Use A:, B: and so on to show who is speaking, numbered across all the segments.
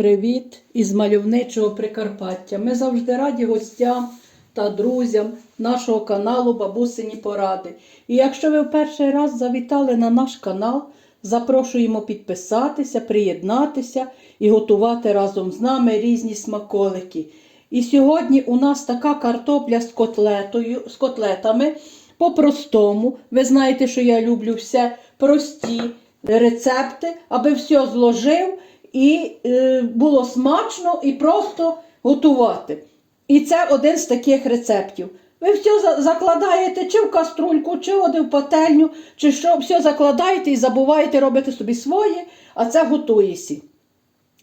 A: Привіт із мальовничого Прикарпаття. Ми завжди раді гостям та друзям нашого каналу Бабусині Поради. І якщо ви в перший раз завітали на наш канал, запрошуємо підписатися, приєднатися і готувати разом з нами різні смаколики. І сьогодні у нас така картопля з котлетою, з котлетами. По-простому. Ви знаєте, що я люблю все прості рецепти, аби все зложив і е, було смачно і просто готувати. І це один з таких рецептів. Ви все закладаєте чи в каструльку, чи в пательню, чи що, все закладаєте і забуваєте робити собі своє, а це готується.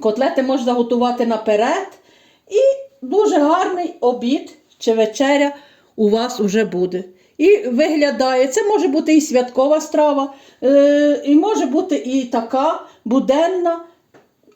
A: Котлети можна готувати наперед, і дуже гарний обід чи вечеря у вас вже буде. І виглядає, це може бути і святкова страва, е, і може бути і така буденна.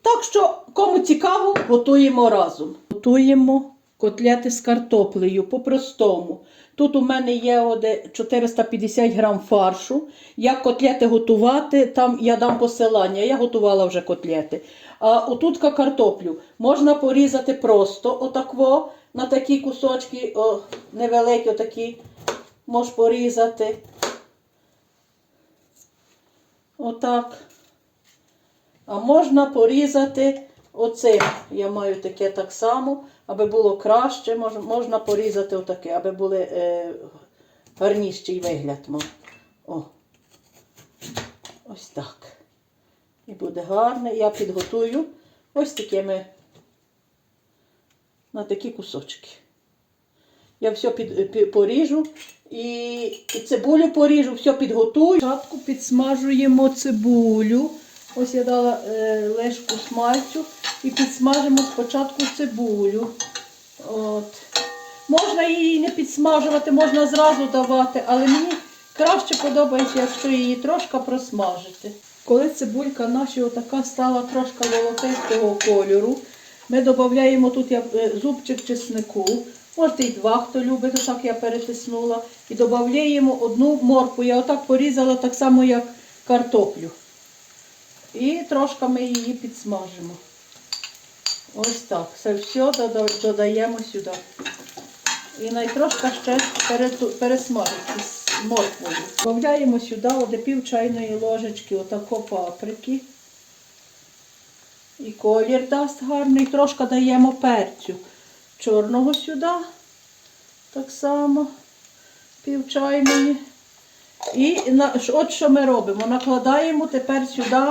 A: Так що, кому цікаво, готуємо разом. Готуємо котлети з картоплею по-простому. Тут у мене є 450 грам фаршу. Як котлети готувати, там я дам посилання. Я готувала вже котлети. А отутка картоплю можна порізати просто отакво, на такі кусочки, о, невеликі отакі, можеш порізати. Отак. А можна порізати оцим. Я маю таке так само, аби було краще, можна порізати отаке, аби були е, гарніший вигляд. О. Ось так. І буде гарне. Я підготую ось такими на такі кусочки. Я все під, пі- поріжу і, і цибулю поріжу, все підготую. Спочатку підсмажуємо цибулю. Ось я дала е, лишку смальцю і підсмажимо спочатку цибулю. От. Можна її не підсмажувати, можна зразу давати, але мені краще подобається, якщо її трошки просмажити. Коли цибулька наша отака стала трошки волотистого кольору, ми додаємо тут е, зубчик чеснику. Можете і два, хто любить, отак я перетиснула. І додаємо одну морку. Я отак порізала так само, як картоплю. І трошки ми її підсмажимо. Ось так. Це все додаємо сюди. І найтрошки ще пересмажити з морквою. Додаємо сюди оде пів чайної ложечки отако паприки. І колір дасть гарний. Трошки даємо перцю чорного сюди. Так само пів чайної. І от що ми робимо? Накладаємо тепер сюди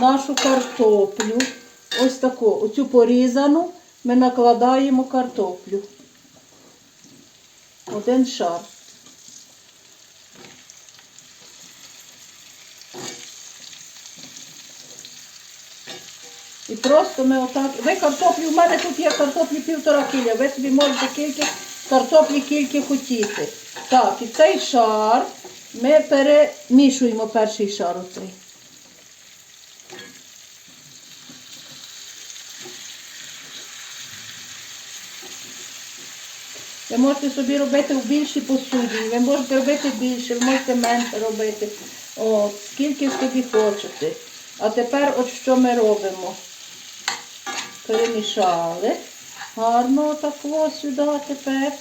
A: нашу картоплю. Ось таку, оцю порізану ми накладаємо картоплю. Один шар. І просто ми отак. Ви картоплю, у мене тут є картоплі півтора кіля. Ви собі можете кільки картоплі кільки хотіти. Так, і цей шар ми перемішуємо перший шар оцей. Ви можете собі робити в більшій посуді, ви можете робити більше, ви можете менше робити. От, скільки собі хочете. А тепер от що ми робимо? Перемішали. Гарно отако сюди тепер.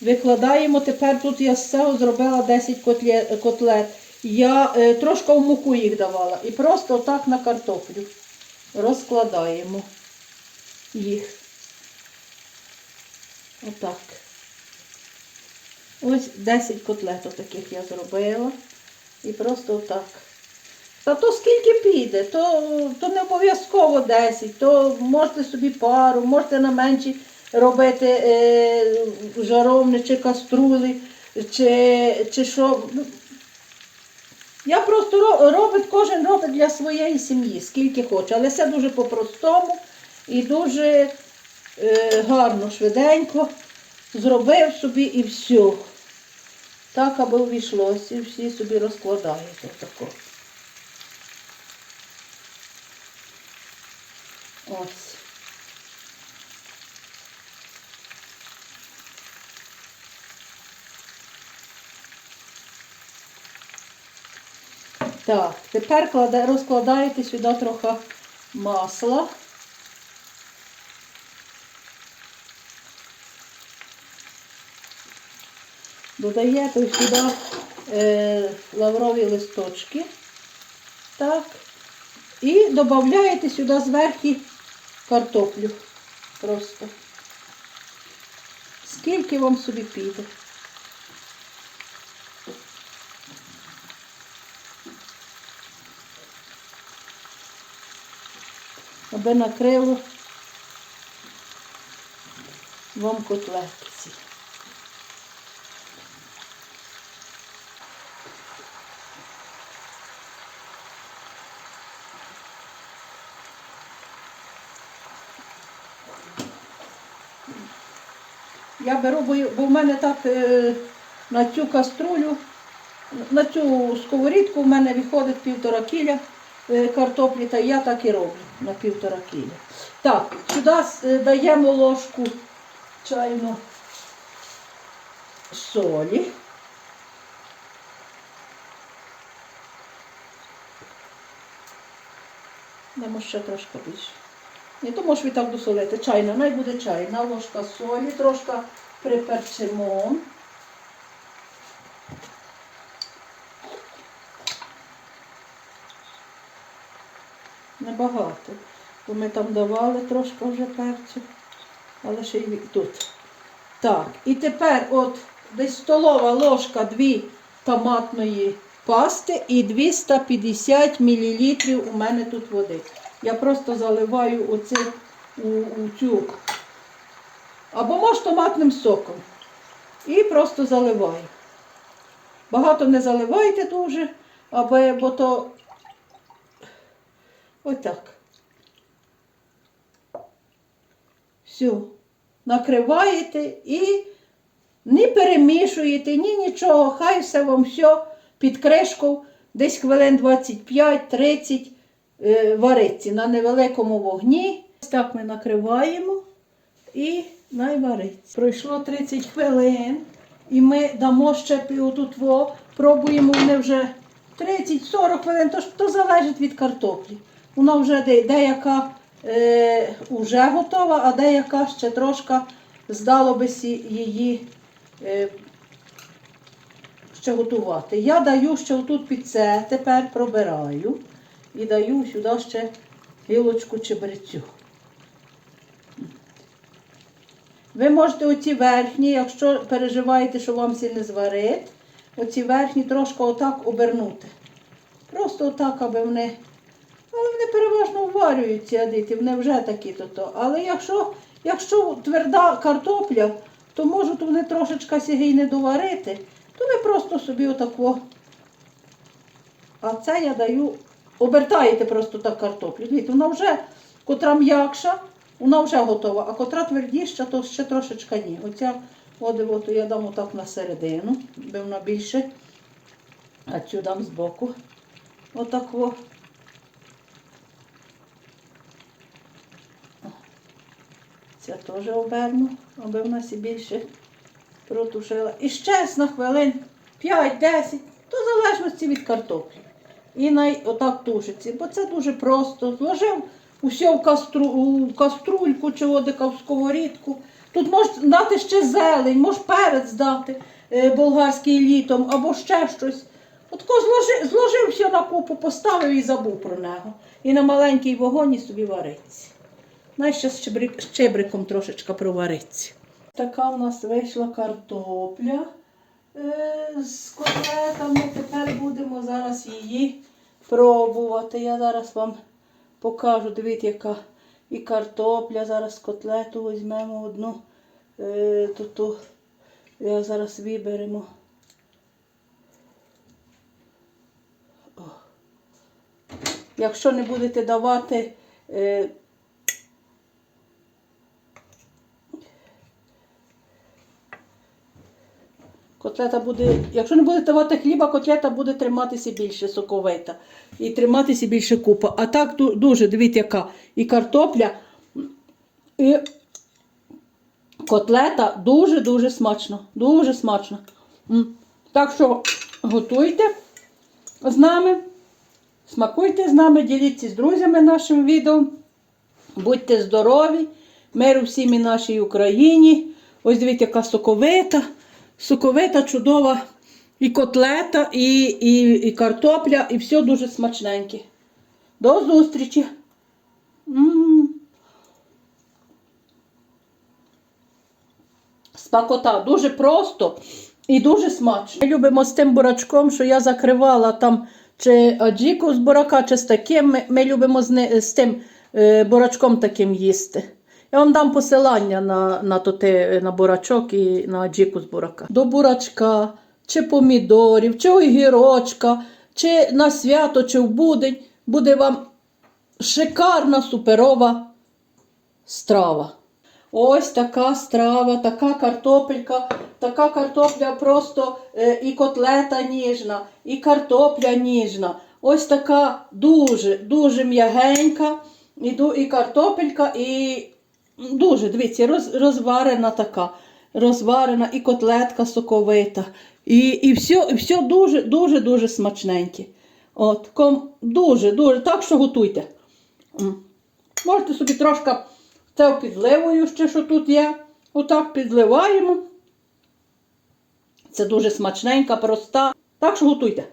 A: Викладаємо тепер, тут я з цього зробила 10 котлет. Я е, трошки в муку їх давала. І просто отак на картоплю розкладаємо їх. Отак. Ось 10 котлет таких я зробила. І просто отак. Та то скільки піде, то, то не обов'язково 10, то можете собі пару, можете на менші робити е, жаровни чи каструли, чи, чи що. Я просто ро- робить, кожен робить для своєї сім'ї, скільки хоче. Але це дуже по-простому і дуже е, гарно, швиденько зробив собі і все. Так, аби увійшлося, і всі собі розкладаєте тако. Ось. Так, тепер розкладаєте сюди трохи масла. Додаєте сюди е, лаврові листочки. Так. І додаєте сюди зверху картоплю. Просто. Скільки вам собі піде. Аби накрило вам котлетки. ці. Я беру, бо, в мене так е, на цю каструлю, на цю сковорідку в мене виходить півтора кіля картоплі, та я так і роблю на півтора кіля. Так, сюди е, даємо ложку чайну солі. Дамо ще трошки більше. Ні, то можеш і так досолити. Чайна, най буде чайна ложка солі, трошки приперчимо. Небагато. Бо ми там давали трошки вже перцю, але ще й тут. Так, і тепер от десь столова ложка дві томатної пасти і 250 мл у мене тут води. Я просто заливаю оце у, у цю. Або може томатним соком. І просто заливаю. Багато не заливайте дуже, аби, бо то отак. Все. Накриваєте і не перемішуєте, ні нічого. Хай все вам все під кришку, десь хвилин 25-30 е, вариться на невеликому вогні. Ось так ми накриваємо і найвариться. Пройшло 30 хвилин. І ми дамо ще пі- отут во, пробуємо вони вже 30-40 хвилин, то, то залежить від картоплі. Вона вже деяка е, вже готова, а деяка ще трошки здало би її е, ще готувати. Я даю ще отут під це, тепер пробираю і даю сюди ще гілочку чебрецю. Ви можете оці верхні, якщо переживаєте, що вам ці не зварить, оці верхні трошки отак обернути. Просто отак, аби вони. Але вони переважно вварюються, адити, вони вже такі то то. Але якщо, якщо тверда картопля, то можуть вони трошечка сіги й не доварити, то ви просто собі отако. А це я даю, обертаєте просто так картоплю. Дивіться, вона вже, котра м'якша, вона вже готова, а котра твердіша, то ще трошечка ні. Оця от, от я дам отак на середину, би вона більше. А цю дам збоку. Отак о. Ця теж оберну, аби вона сі більше протушила. І ще на хвилин 5-10, то в залежності від картоплі. І най отак тушиться. Бо це дуже просто. Зложив усе в, кастру, у каструльку чи одика в сковорідку. Тут можеш дати ще зелень, можеш перець дати е, болгарський літом або ще щось. Отко зложив, зложив все на купу, поставив і забув про нього. І на маленький вогоні собі вариться. Най ще з щебрик- щебриком трошечка провариться. Така в нас вийшла картопля е, з котлетами. Тепер будемо зараз її пробувати. Я зараз вам покажу. Дивіться, яка і картопля. Зараз котлету візьмемо одну. Е, ту, ту. Я зараз виберемо. Якщо не будете давати. Е, Котлета буде, якщо не будете давати хліба, котлета буде триматися більше соковита і триматися більше купа. А так дуже, дивіться, яка і картопля, і котлета дуже-дуже смачно. Дуже смачно. Так що готуйте з нами Смакуйте з нами, діліться з друзями нашим відео. Будьте здорові, миру всім і нашій Україні. Ось дивіться, яка соковита, соковита, чудова і котлета, і, і, і картопля, і все дуже смачненьке. До зустрічі! М. Смакота дуже просто і дуже смачно. Ми любимо з тим бурачком, що я закривала там чи аджіку з бурака, чи з таким. Ми, ми любимо з, з тим е, бурачком таким їсти. Я вам дам посилання на, на, то те, на бурачок і на аджіку з бурака. До бурачка, чи помідорів, чи огірочка, чи на свято, чи в будень буде вам шикарна суперова страва. Ось така страва, така картопелька, така картопля просто е, і котлета ніжна, і картопля ніжна. Ось така дуже, дуже м'ягенька, і картопелька, і дуже, дивіться, роз, розварена така, розварена і котлетка соковита. І, і все, і все дуже, дуже, дуже смачненьке. От, ком, дуже, дуже, так що готуйте. Можете собі трошки це підливою ще, що тут є. Отак підливаємо. Це дуже смачненька, проста. Так що готуйте.